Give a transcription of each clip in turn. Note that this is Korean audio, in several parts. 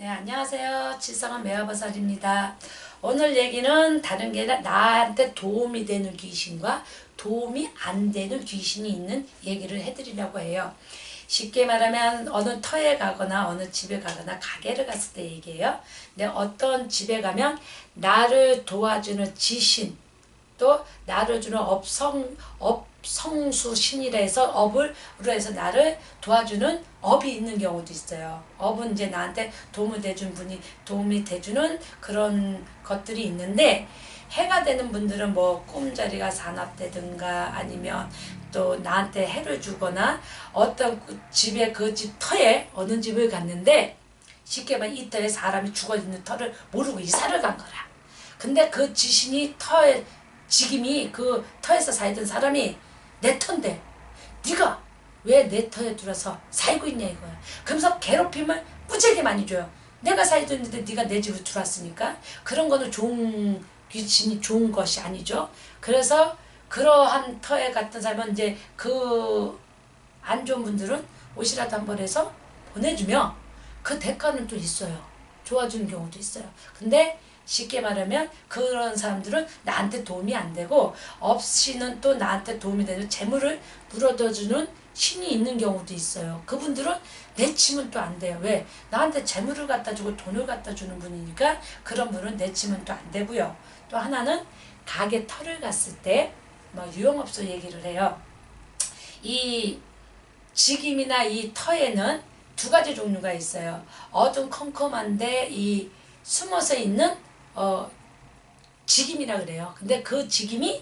안녕하세요. 칠성한 매화버섯입니다. 오늘 얘기는 다른 게 나한테 도움이 되는 귀신과 도움이 안 되는 귀신이 있는 얘기를 해드리려고 해요. 쉽게 말하면 어느 터에 가거나 어느 집에 가거나 가게를 갔을 때 얘기해요. 근데 어떤 집에 가면 나를 도와주는 지신 또 나를 주는 업성 업성수 신이라 해서 업을 로 해서 나를 도와주는 업이 있는 경우도 있어요. 업은 이제 나한테 도움을 대준 분이 도움이 돼주는 그런 것들이 있는데 해가 되는 분들은 뭐 꿈자리가 산업되든가 아니면 또 나한테 해를 주거나 어떤 그 집에 그 집 터에 어느 집을 갔는데 쉽게 말하면 이 터에 사람이 죽어 있는 터를 모르고 이사를 간 거라. 근데 그 지신이 터에 지금이 그 터에서 살던 사람이 내 터인데 네가 왜 내 터에 들어서 살고 있냐 이거야. 그러면서 괴롭힘을 무지하게 많이 줘요. 내가 살고 있는데 네가 내 집으로 들어왔으니까 그런 거는 좋은 귀신이 좋은 것이 아니죠. 그래서 그러한 터에 갔던 사람은 이제 그 안 좋은 분들은 옷이라도 한 번 해서 보내주면 그 대가는 또 있어요. 좋아주는 경우도 있어요. 근데 쉽게 말하면 그런 사람들은 나한테 도움이 안 되고 없이는 또 나한테 도움이 되는 재물을 물어줘주는 신이 있는 경우도 있어요. 그분들은 내치면 또안 돼요. 왜? 나한테 재물을 갖다 주고 돈을 갖다 주는 분이니까 그런 분은 내치면 또안 되고요. 또 하나는 가게 털을 갔을 때 뭐 유용업소 얘기를 해요. 이 지김이나 이 터에는 두 가지 종류가 있어요. 어둠 컴컴한데 이 숨어서 있는 어 지김이라 그래요. 근데 그 지김이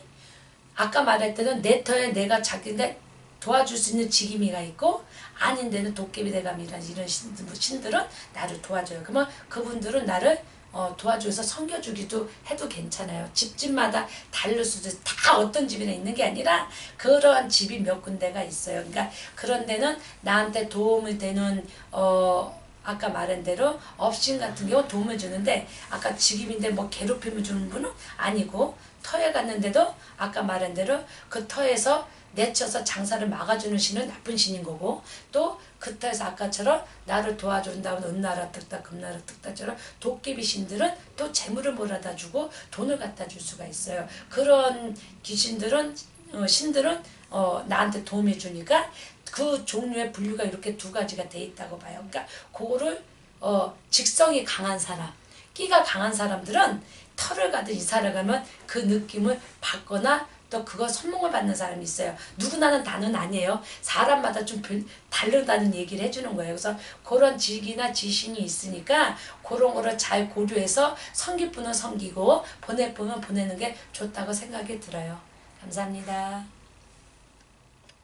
아까 말했던 내 터에 내가 자기인데 도와줄 수 있는 지김이가 있고 아닌 데는 도깨비 대감이라 이런 신들, 신들은 나를 도와줘요. 그러면 그분들은 나를 어, 도와줘서 섬겨주기도 해도 괜찮아요. 집집마다 다를 수도. 다 어떤 집이나 있는 게 아니라 그러한 집이 몇 군데가 있어요. 그러니까 그런 데는 나한테 도움을 되는 어 아까 말한 대로 업신 같은 경우 도움을 주는데 아까 직입인데 뭐 괴롭힘을 주는 분은 아니고 터에 갔는데도 아까 말한 대로 그 터에서 내쳐서 장사를 막아주는 신은 나쁜 신인 거고 또 그 터에서 아까처럼 나를 도와준다면 은나라 득다 금나라 득다처럼 도깨비 신들은 또 재물을 몰아다 주고 돈을 갖다 줄 수가 있어요. 그런 귀신들은 어, 신들은 어, 나한테 도움이 주니까 그 종류의 분류가 이렇게 두 가지가 돼 있다고 봐요. 그러니까 그거를 어, 직성이 강한 사람, 끼가 강한 사람들은 털을 가든 이사를 가면 그 느낌을 받거나 또 그거 선몽을 받는 사람이 있어요. 누구나는 다는 아니에요. 사람마다 좀 다르다는 얘기를 해주는 거예요. 그래서 그런 직이나 지신이 있으니까 그런 거를 잘 고려해서 성기분은 성기고 보내보면 보내는 게 좋다고 생각이 들어요. 감사합니다.